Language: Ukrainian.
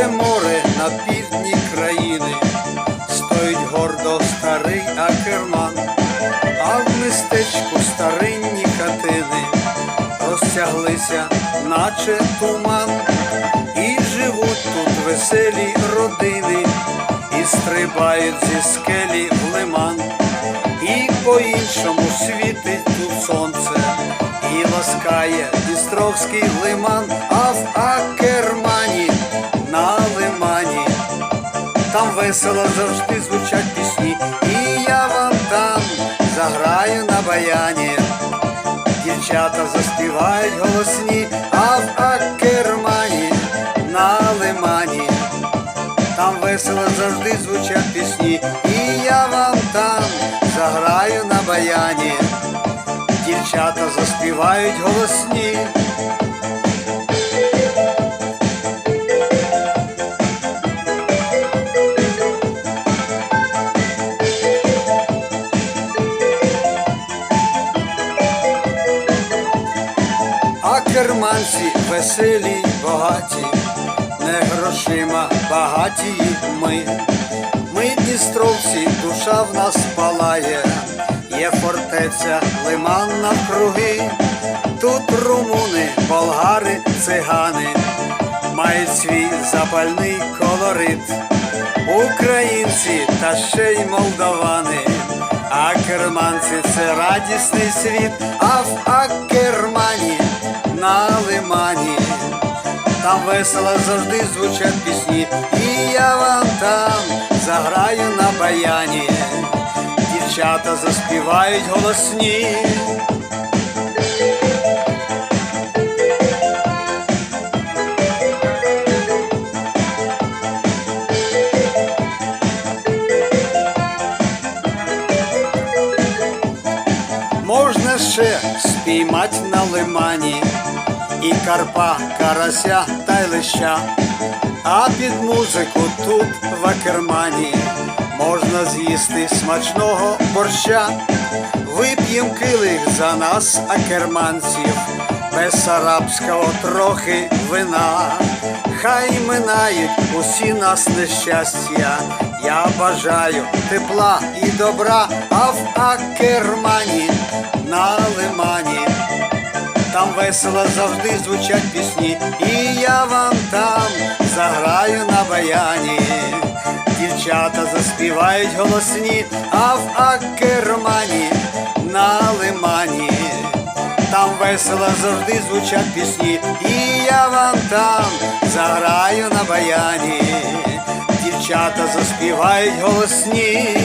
Чисте море на півдні країни, стоїть гордо старий акерман, а в містечку старинні хатини. Розтяглися, наче туман, і живуть тут веселі родини, і стрибають зі скелі в лиман, і по-іншому світить тут сонце, і ласкає Дністровський лиман, а в Акермані весело завжди звучать пісні, і я вам там заграю на баяні. Дівчата заспівають голосні, а в Акермані на лимані. Там весело завжди звучать пісні, і я вам там заграю на баяні. Дівчата заспівають голосні. А керманці веселі, багаті, не грошима багаті ми. Ми дністровці, душа в нас палає, є фортеця, лиман навкруги. Тут румуни, болгари, цигани мають свій запальний колорит. Українці та ще й молдавани. А керманці це радісний світ, а в Акермані на лимані. Там весело завжди звучать пісні, і я вам там заграю на баяні. Дівчата заспівають голосні. Можна ще спіймать на лимані і карпа, карася та й леща, а під музику тут в акермані можна з'їсти смачного борща. Вип'єм килих за нас, акерманців, Бесарабського трохи вина. Хай минають усі нас нещастя. Я бажаю тепла і добра, а в Акермані на лимані. Там весело завжди звучать пісні, і я вам там заграю на баяні. Дівчата заспівають голосні, а в Акермані на лимані. Там весело завжди звучать пісні, і я вам там заграю на баяні. Дівчата заспівають голосні.